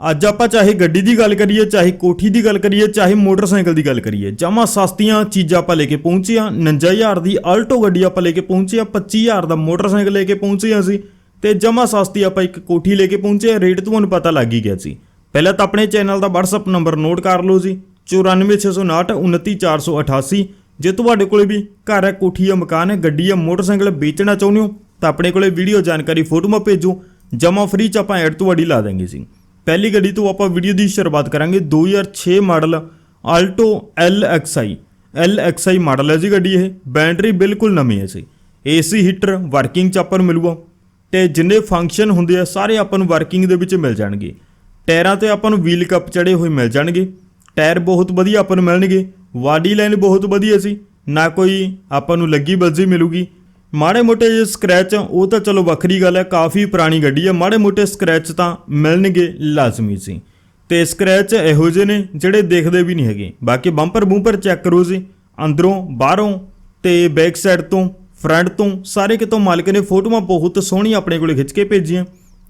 ਅੱਜ ਆਪਾਂ ਚਾਹੇ ਗੱਡੀ ਦੀ ਗੱਲ ਕਰੀਏ, ਚਾਹੇ ਕੋਠੀ ਦੀ ਗੱਲ ਕਰੀਏ, ਚਾਹੇ ਮੋਟਰਸਾਈਕਲ ਦੀ ਗੱਲ ਕਰੀਏ, ਜਮਾ ਸਸਤੀਆਂ ਚੀਜ਼ਾਂ ਆਪਾਂ ਲੈ ਕੇ ਪਹੁੰਚੇ ਆ 59000 ਦੀ ਆਲਟੋ ਗੱਡੀ ਆਪਾਂ ਲੈ ਕੇ ਪਹੁੰਚੇ ਆ 25000 ਦਾ ਮੋਟਰਸਾਈਕਲ ਲੈ ਕੇ ਪਹੁੰਚੇ ਆ ਸੀ ਤੇ ਜਮਾ ਸਸਤੀ ਆਪਾਂ ਇੱਕ ਕੋਠੀ ਲੈ ਕੇ ਪਹੁੰਚੇ ਆ ਰੇਟ ਤੁਹਾਨੂੰ ਪਤਾ ਲੱਗ ਹੀ ਗਿਆ ਸੀ। ਪਹਿਲਾਂ ਤਾਂ ਆਪਣੇ ਚੈਨਲ ਦਾ WhatsApp ਨੰਬਰ ਨੋਟ ਕਰ ਲਓ ਜੀ 94659 29488 ਜੇ ਤੁਹਾਡੇ ਕੋਲੇ ਵੀ ਘਰ ਹੈ, ਕੋਠੀ ਹੈ, ਮਕਾਨ ਹੈ, ਗੱਡੀ ਹੈ, ਮੋਟਰਸਾਈਕਲ ਵੇਚਣਾ ਚਾਹੁੰਦੇ ਹੋ, ਤਾਂ ਆਪਣੇ ਕੋਲੇ ਵੀਡੀਓ ਜਾਣਕਾਰੀ ਫੋਟੋਆਂ ਭੇਜੋ। ਜਮਾ ਫ੍ਰੀ ਚ ਆਪਾਂ ਐਡ ਤੁਹਾਡੀ ਲਾ ਦਾਂਗੇ ਜੀ। ਪਹਿਲੀ ਗੱਡੀ ਤੋਂ ਆਪਾਂ ਵੀਡੀਓ ਦੀ ਸ਼ੁਰੂਆਤ ਕਰਾਂਗੇ। 2006 model Alto LXI LXI model ਹੈ ਜੀ ਗੱਡੀ ਇਹ। ਬੈਟਰੀ ਬਿਲਕੁਲ ਨਵੀਂ ਹੈ ਜੀ। ਏਸੀ ਹੀਟਰ, ਵਰਕਿੰਗ ਚ ਆਪਾਂ ਨੂੰ ਮਿਲੂਗਾ। ਤੇ ਜਿੰਨੇ ਫੰਕਸ਼ਨ ਹੁੰਦੇ ਆ, ਸਾਰੇ ਆਪਾਂ ਨੂੰ ਵਰਕਿੰਗ ਦੇ ਵਿੱਚ ਮਿਲ ਜਾਣਗੇ। ਟਾਇਰਾਂ ਤੇ ਆਪਾਂ ਨੂੰ ਵੀਲ ਕੱਪ ਚੜੇ ਹੋਏ ਮਿਲ ਜਾਣਗੇ। ਟਾਇਰ ਬਹੁਤ ਵਧੀਆ ਆਪਾਂ ਨੂੰ ਮਿਲਣਗੇ। ਵਾਡੀ ਲਾਈਨ ਬਹੁਤ ਵਧੀਆ ਸੀ ਨਾ ਕੋਈ ਆਪਾਂ ਨੂੰ ਲੱਗੀ ਬੱਜੀ ਮਿਲੂਗੀ। ਮਾੜੇ ਮੋਟੇ ਜੇ ਸਕ੍ਰੈਚ ਉਹ ਤਾਂ ਚਲੋ ਵੱਖਰੀ ਗੱਲ ਹੈ, ਕਾਫੀ ਪੁਰਾਣੀ ਗੱਡੀ ਹੈ, ਮਾੜੇ ਮੋਟੇ ਸਕ੍ਰੈਚ ਤਾਂ ਮਿਲਣਗੇ ਲਾਜ਼ਮੀ ਸੀ। ਤੇ ਸਕ੍ਰੈਚ ਇਹੋ ਜਿਹੇ ਨੇ ਜਿਹੜੇ ਦੇਖਦੇ ਵੀ ਨਹੀਂ ਹੈਗੇ। ਬਾਕੀ ਬੰਪਰ ਬੂੰਪਰ ਚੈੱਕ ਕਰੋ ਜੀ, ਅੰਦਰੋਂ, ਬਾਹਰੋਂ ਤੇ ਬੈਕ ਸਾਈਡ ਤੋਂ ਫਰੰਟ ਤੋਂ, ਸਾਰੇ ਕਿਤੋਂ ਮਾਲਕ ਨੇ ਫੋਟੋਆਂ ਬਹੁਤ ਸੋਹਣੀਆਂ ਆਪਣੇ ਕੋਲੇ ਖਿੱਚ ਕੇ ਭੇਜੀਆਂ।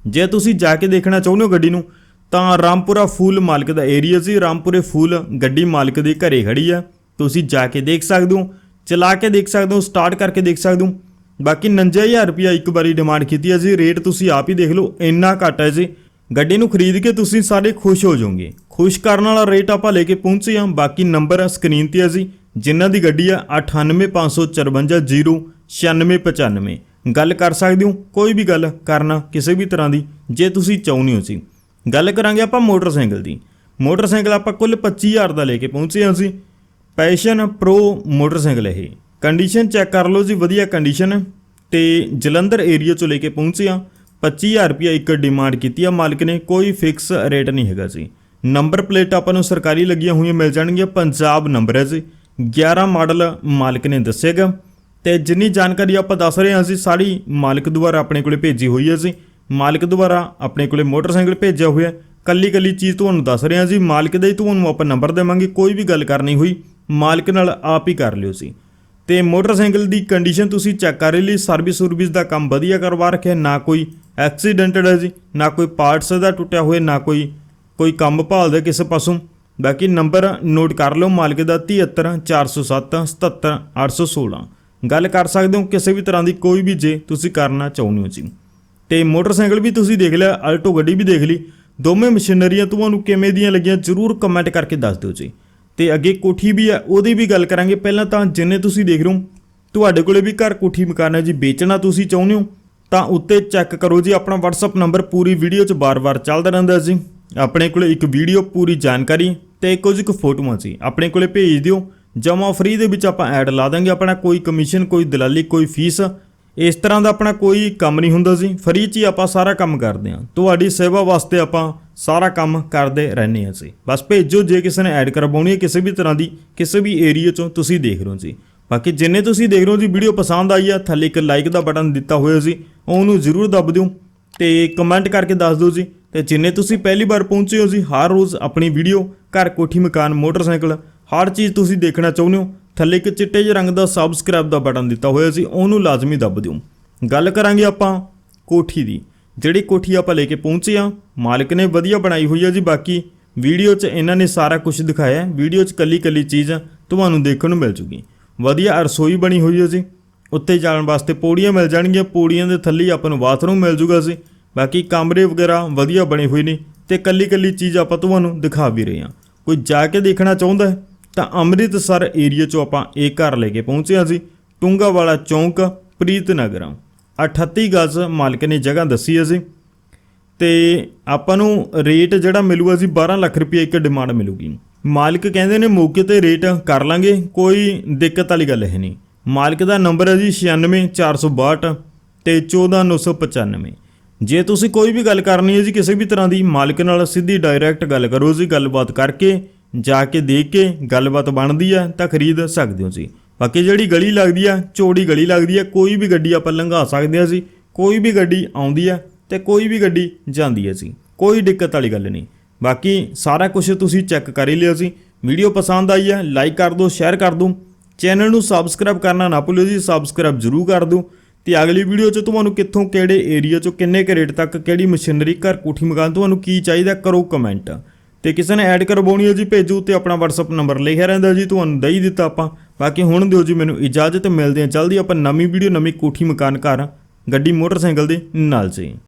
ਜੇ ਤੁਸੀਂ ਜਾ ਕੇ ਦੇਖਣਾ ਚਾਹੁੰਦੇ ਹੋ ਗੱਡੀ ਨੂੰ, ਤਾਂ ਰਾਮਪੁਰਾ ਫੂਲ ਮਾਲਕ ਦਾ ਏਰੀਆ ਸੀ ਰਾਮਪੁਰੇ ਫੂਲ ਗੱਡੀ ਮਾਲਕ ਦੇ ਘਰੇ ਖੜੀ ਆ। ਤੁਸੀਂ ਜਾ ਕੇ ਦੇਖ ਸਕਦੇ ਹੋ, ਚਲਾ ਕੇ ਦੇਖ ਸਕਦੇ ਹੋ ਸਟਾਰਟ ਕਰਕੇ ਦੇਖ ਸਕਦੇ ਹੋ। ਬਾਕੀ 99000 ਰੁਪਇਆ ਇੱਕ ਵਾਰੀ ਡਿਮਾਂਡ ਕੀਤੀ ਹੈ ਜੀ। ਰੇਟ ਤੁਸੀਂ ਆਪ ਹੀ ਦੇਖ ਲਓ, ਇੰਨਾ ਘੱਟ ਹੈ ਜੀ। ਗੱਡੀ ਨੂੰ ਖਰੀਦ ਕੇ ਤੁਸੀਂ ਸਾਰੇ ਖੁਸ਼ ਹੋ ਜਾਓਗੇ। ਖੁਸ਼ ਕਰਨ ਵਾਲਾ ਰੇਟ ਆਪਾਂ ਲੈ ਕੇ ਪਹੁੰਚੇ ਹਾਂ ਬਾਕੀ ਨੰਬਰ ਸਕਰੀਨ ਤੇ ਆ ਜੀ। ਜਿਨ੍ਹਾਂ ਦੀ ਗੱਡੀ ਆ 9855099695 ਗੱਲ ਕਰ ਸਕਦੇ ਹੋ, ਕੋਈ ਵੀ ਗੱਲ ਕਰਨਾ ਕਿਸੇ ਵੀ ਤਰ੍ਹਾਂ ਦੀ, ਜੇ ਤੁਸੀਂ ਚਾਹੁੰਦੇ ਹੋ ਸੀ ਗੱਲ ਕਰਾਂਗੇ ਆਪਾਂ ਮੋਟਰਸਾਈਕਲ ਦੀ। ਮੋਟਰਸਾਈਕਲ ਆਪਾਂ ਕੁੱਲ 25000 ਦਾ ਲੈ ਕੇ ਪਹੁੰਚੇ ਹਾਂ ਅਸੀਂ ਪੈਸ਼ਨ ਪ੍ਰੋ ਮੋਟਰਸਾਈਕਲ ਇਹ। ਕੰਡੀਸ਼ਨ ਚੈੱਕ ਕਰ ਲਓ ਜੀ, ਵਧੀਆ ਕੰਡੀਸ਼ਨ ਤੇ ਜਲੰਧਰ ਏਰੀਆ ਚੋਂ ਲੈ ਕੇ ਪਹੁੰਚੇ ਹਾਂ। 25000 ਰੁਪਇਆ ਇੱਕ ਡਿਮਾਂਡ ਕੀਤੀ ਆ ਮਾਲਕ ਨੇ, ਕੋਈ ਫਿਕਸ ਰੇਟ ਨਹੀਂ ਹੈਗਾ ਜੀ। ਨੰਬਰ ਪਲੇਟ ਆਪਾਂ ਨੂੰ ਸਰਕਾਰੀ ਲੱਗੀਆਂ ਹੋਈਆਂ ਮਿਲ ਜਾਣਗੀਆਂ, ਪੰਜਾਬ ਨੰਬਰ ਹੈ ਜੀ। 11 ਮਾਡਲ ਮਾਲਕ ਨੇ ਦੱਸੇਗਾ ਤੇ ਜਿੰਨੀ ਜਾਣਕਾਰੀ ਆਪਾਂ ਦੱਸ ਰਹੇ ਹਾਂ ਅਸੀਂ ਸਾਰੀ ਮਾਲਕ ਦੁਆਰਾ ਆਪਣੇ ਕੋਲੇ ਭੇਜੀ ਹੋਈ ਹੈ ਜੀ। ਮਾਲਕ ਦੁਆਰਾ ਆਪਣੇ ਕੋਲੇ ਮੋਟਰਸਾਈਕਲ ਭੇਜਿਆ ਹੋਇਆ। ਕੱਲੀ ਕੱਲੀ ਚੀਜ਼ ਤੁਹਾਨੂੰ ਦੱਸ ਰਹੇ ਹਾਂ ਜੀ, ਮਾਲਕ ਦਾ ਹੀ ਤੁਹਾਨੂੰ ਆਪਾਂ ਨੰਬਰ ਦੇਵਾਂਗੇ, ਕੋਈ ਵੀ ਗੱਲ ਕਰਨੀ ਹੋਈ, ਮਾਲਕ ਨਾਲ ਆਪ ਹੀ ਕਰ ਲਿਓ ਸੀ ਤੇ ਮੋਟਰਸਾਈਕਲ ਦੀ ਕੰਡੀਸ਼ਨ ਤੁਸੀਂ ਚੈੱਕ ਕਰ ਲਈ ਸਰਵਿਸ ਸਰਵਿਸ ਦਾ ਕੰਮ ਵਧੀਆ ਕਰਵਾ ਰੱਖਿਆ, ਨਾ ਕੋਈ ਐਕਸੀਡੈਂਟਡ ਹੈ ਜੀ, ਨਾ ਕੋਈ ਪਾਰਟਸ ਦਾ ਟੁੱਟਿਆ ਹੋਇਆ, ਨਾ ਕੋਈ ਕੋਈ ਕੰਮ ਭਾਲਦਾ ਕਿਸੇ ਪਾਸੋਂ। ਬਾਕੀ ਨੰਬਰ ਨੋਟ ਕਰ ਲਓ, ਮਾਲਕ ਦਾ 73407 77816 ਗੱਲ ਕਰ ਸਕਦੇ ਹੋ ਕਿਸੇ ਵੀ ਤਰ੍ਹਾਂ ਦੀ, ਕੋਈ ਵੀ ਜੇ ਤੁਸੀਂ ਕਰਨਾ ਚਾਹੁੰਦੇ ਹੋ ਜੀ। ਤੇ ਮੋਟਰਸਾਈਕਲ ਵੀ ਤੁਸੀਂ ਦੇਖ ਲਿਆ ਆਲਟੋ ਗੱਡੀ ਵੀ ਦੇਖ ਲਈ। ਦੋਵੇਂ ਮਸ਼ੀਨਰੀਆਂ ਤੁਹਾਨੂੰ ਕਿਵੇਂ ਦੀਆਂ ਲੱਗੀਆਂ, ਜਰੂਰ ਕਮੈਂਟ ਕਰਕੇ ਦੱਸ ਦਿਓ ਜੀ। ਤੇ ਅੱਗੇ ਕੋਠੀ ਵੀ ਹੈ ਉਹਦੀ ਵੀ ਗੱਲ ਕਰਾਂਗੇ। ਪਹਿਲਾਂ ਤਾਂ ਜਿੰਨੇ ਤੁਸੀਂ ਦੇਖ ਰਹੇ ਹੋ, ਤੁਹਾਡੇ ਕੋਲੇ ਵੀ ਘਰ ਕੋਠੀ ਮਕਾਨ ਹੈ ਜੀ, ਵੇਚਣਾ ਤੁਸੀਂ ਚਾਹੁੰਦੇ ਹੋ, ਤਾਂ ਉੱਤੇ ਚੈੱਕ ਕਰੋ ਜੀ, ਆਪਣਾ WhatsApp ਨੰਬਰ ਪੂਰੀ ਵੀਡੀਓ 'ਚ ਬਾਰ-ਬਾਰ ਚੱਲਦਾ ਰਹਿੰਦਾ ਜੀ। ਆਪਣੇ ਕੋਲੇ ਇੱਕ ਵੀਡੀਓ ਪੂਰੀ ਜਾਣਕਾਰੀ ਤੇ ਕੁਝ ਕੁ ਫੋਟੋਆਂ ਸੀ। ਆਪਣੇ ਕੋਲੇ ਭੇਜ ਦਿਓ ਜਮਾ ਫ੍ਰੀ ਦੇ ਵਿੱਚ ਆਪਾਂ ਐਡ ਲਾ ਦਾਂਗੇ, ਆਪਣਾ ਕੋਈ ਕਮਿਸ਼ਨ ਕੋਈ ਦਲਾਲੀ, ਕੋਈ ਫੀਸ ਇਸ ਤਰ੍ਹਾਂ ਦਾ ਆਪਣਾ ਕੋਈ ਕੰਮ ਨਹੀਂ ਹੁੰਦਾ ਜੀ ਫ੍ਰੀ 'ਚ ਹੀ ਆਪਾਂ ਸਾਰਾ ਕੰਮ ਕਰਦੇ ਹਾਂ। ਤੁਹਾਡੀ ਸੇਵਾ ਵਾਸਤੇ ਆਪਾਂ ਸਾਰਾ ਕੰਮ ਕਰਦੇ ਰਹਿੰਦੇ ਹਾਂ ਅਸੀਂ। ਬਸ ਭੇਜੋ, ਜੇ ਕਿਸੇ ਨੇ ਐਡ ਕਰਵਾਉਣੀ ਹੈ ਕਿਸੇ ਵੀ ਤਰ੍ਹਾਂ ਦੀ, ਕਿਸੇ ਵੀ ਏਰੀਆ 'ਚੋਂ ਤੁਸੀਂ ਦੇਖ ਰਹੇ ਹੋ ਜੀ। ਬਾਕੀ ਜਿੰਨੇ ਤੁਸੀਂ ਦੇਖ ਰਹੇ ਹੋ ਜੀ ਵੀਡੀਓ ਪਸੰਦ ਆਈ ਆ, ਥੱਲੇ ਇੱਕ ਲਾਈਕ ਦਾ ਬਟਨ ਦਿੱਤਾ ਹੋਇਆ ਸੀ, ਉਹਨੂੰ ਜ਼ਰੂਰ ਦੱਬ ਦਿਓ ਤੇ ਕਮੈਂਟ ਕਰਕੇ ਦੱਸ ਦਿਓ ਜੀ। ਤੇ ਜਿੰਨੇ ਤੁਸੀਂ ਪਹਿਲੀ ਵਾਰ ਪਹੁੰਚੇ ਹੋ ਜੀ, ਹਰ ਰੋਜ਼ ਆਪਣੀ ਵੀਡੀਓ ਘਰ ਕੋਠੀ ਮਕਾਨ, ਮੋਟਰਸਾਈਕਲ, ਹਰ ਚੀਜ਼ ਤੁਸੀਂ ਦੇਖਣਾ ਚਾਹੁੰਦੇ ਹੋ, ਥੱਲੇ ਇੱਕ ਚਿੱਟੇ ਜਿਹੇ ਰੰਗ ਦਾ ਸਬਸਕ੍ਰਾਈਬ ਦਾ ਬਟਨ ਦਿੱਤਾ ਹੋਇਆ ਸੀ, ਉਹਨੂੰ ਲਾਜ਼ਮੀ ਦੱਬ ਦਿਓ। ਗੱਲ ਕਰਾਂਗੇ ਆਪਾਂ ਕੋਠੀ ਦੀ। ਜਿਹੜੀ ਕੋਠੀ ਆਪਾਂ ਲੈ ਕੇ ਪਹੁੰਚੇ ਆ ਮਾਲਕ ਨੇ ਵਧੀਆ ਬਣਾਈ ਹੋਈ ਹੈ ਜੀ, ਬਾਕੀ ਵੀਡੀਓ 'ਚ ਇਹਨਾਂ ਨੇ ਸਾਰਾ ਕੁਝ ਦਿਖਾਇਆ। ਹੈ ਵੀਡੀਓ 'ਚ ਕੱਲੀ ਕੱਲੀ ਚੀਜ਼ ਤੁਹਾਨੂੰ ਦੇਖਣ ਨੂੰ ਮਿਲ ਜੂਗੀ। ਵਧੀਆ ਰਸੋਈ ਬਣੀ ਹੋਈ ਹੈ ਜੀ। ਉੱਤੇ ਜਾਣ ਵਾਸਤੇ ਪੌੜੀਆਂ ਮਿਲ ਜਾਣਗੀਆਂ, ਪੌੜੀਆਂ ਦੇ ਥੱਲੇ ਆਪਾਂ ਨੂੰ ਬਾਥਰੂਮ ਮਿਲ ਜੂਗਾ ਜੀ। ਬਾਕੀ ਕਮਰੇ ਵਗੈਰਾ ਵਧੀਆ ਬਣੇ ਹੋਏ ਨੇ ਤੇ ਕੱਲੀ ਕੱਲੀ ਚੀਜ਼ ਆਪਾਂ ਤੁਹਾਨੂੰ ਦਿਖਾ ਵੀ ਰਹੇ ਹਾਂ। ਕੋਈ ਜਾ ਕੇ ਦੇਖਣਾ ਚਾਹੁੰਦਾ ਹੈ ਤਾਂ ਅੰਮ੍ਰਿਤਸਰ ਏਰੀਆ 'ਚੋਂ ਆਪਾਂ ਇਹ ਘਰ ਲੈ ਕੇ ਪਹੁੰਚੇ ਹਾਂ ਜੀ। ਟੁੰਗਾ ਵਾਲਾ ਚੌਂਕ ਪ੍ਰੀਤ ਨਗਰਾਂ 38 ਗਜ਼ ਮਾਲਕ ਨੇ ਜਗ੍ਹਾ ਦੱਸੀ ਹੈ ਜੀ। ਤੇ ਆਪਾਂ ਨੂੰ ਰੇਟ ਜਿਹੜਾ ਮਿਲੂਗਾ ਜੀ 12 ਲੱਖ ਰੁਪਏ ਇੱਕ ਡਿਮਾਂਡ ਮਿਲੂਗੀ। ਮਾਲਕ ਕਹਿੰਦੇ ਨੇ ਮੌਕੇ ਤੇ ਰੇਟ ਕਰ ਲਾਂਗੇ, ਕੋਈ ਦਿੱਕਤ ਵਾਲੀ ਗੱਲ ਹੈ ਨਹੀਂ। ਮਾਲਕ ਦਾ ਨੰਬਰ ਹੈ ਜੀ 96462 ਤੇ 14995 ਜੇ ਤੁਸੀਂ ਕੋਈ ਵੀ ਗੱਲ ਕਰਨੀ ਹੈ ਜੀ, ਕਿਸੇ ਵੀ ਤਰ੍ਹਾਂ ਦੀ, ਮਾਲਕ ਨਾਲ ਸਿੱਧੀ ਡਾਇਰੈਕਟ ਗੱਲ ਕਰੋ ਜੀ, ਗੱਲਬਾਤ ਕਰਕੇ, ਜਾ ਕੇ ਦੇਖ ਕੇ ਗੱਲਬਾਤ ਬਣਦੀ ਆ ਤਾਂ ਖਰੀਦ ਸਕਦੇ ਹੋ ਜੀ। ਬਾਕੀ ਜਿਹੜੀ ਗਲੀ ਲੱਗਦੀ ਆ, ਚੋੜੀ ਗਲੀ ਲੱਗਦੀ ਆ, ਕੋਈ ਵੀ ਗੱਡੀ ਆਪਾਂ ਲੰਘਾ ਸਕਦੇ ਆ ਸੀ ਕੋਈ ਵੀ ਗੱਡੀ ਆਉਂਦੀ ਆ ਤੇ ਕੋਈ ਵੀ ਗੱਡੀ ਜਾਂਦੀ ਆ ਸੀ ਕੋਈ ਦਿੱਕਤ ਵਾਲੀ ਗੱਲ ਨਹੀਂ। ਬਾਕੀ ਸਾਰਾ ਕੁਝ ਤੁਸੀਂ ਚੈੱਕ ਕਰ ਹੀ ਲਿਓ ਸੀ ਵੀਡੀਓ ਪਸੰਦ ਆਈ ਆ, ਲਾਈਕ ਕਰ ਦਿਓ, ਸ਼ੇਅਰ ਕਰ ਦਿਓ। ਚੈਨਲ ਨੂੰ ਸਬਸਕ੍ਰਾਈਬ ਕਰਨਾ ਨਾ ਭੁੱਲਿਓ ਜੀ, ਸਬਸਕ੍ਰਾਈਬ ਜ਼ਰੂਰ ਕਰ ਦਿਓ। ਤੇ ਅਗਲੀ ਵੀਡੀਓ 'ਚ ਤੁਹਾਨੂੰ ਕਿੱਥੋਂ, ਕਿਹੜੇ ਏਰੀਆ 'ਚੋਂ, ਕਿੰਨੇ ਕੁ ਰੇਟ ਤੱਕ, ਕਿਹੜੀ ਮਸ਼ੀਨਰੀ, ਘਰ ਕੋਠੀ ਮਕਾਨ ਤੁਹਾਨੂੰ ਕੀ ਚਾਹੀਦਾ, ਕਰੋ ਕਮੈਂਟ ਤੇ ਕਿਸੇ ਨੇ ਐਡ ਕਰਵਾਉਣੀ ਹੈ ਜੀ, ਭੇਜੋ ਤੇ ਆਪਣਾ WhatsApp ਨੰਬਰ ਲਿਖਿਆ ਰਹਿੰਦਾ ਜੀ, ਤੁਹਾਨੂੰ ਦਈ ਦਿੱਤਾ ਆਪਾਂ। ਬਾਕੀ ਹੁਣ ਦਿਓ ਜੀ ਮੈਨੂੰ ਇਜਾਜ਼ਤ, ਮਿਲਦੇ ਆ ਜਲਦੀ ਆਪਾਂ ਨਵੀਂ ਵੀਡੀਓ ਨਵੀਂ ਕੋਠੀ ਮਕਾਨ ਘਰ। ਗੱਡੀ, ਮੋਟਰਸਾਈਕਲ ਦੇ ਨਾਲ ਜੀ।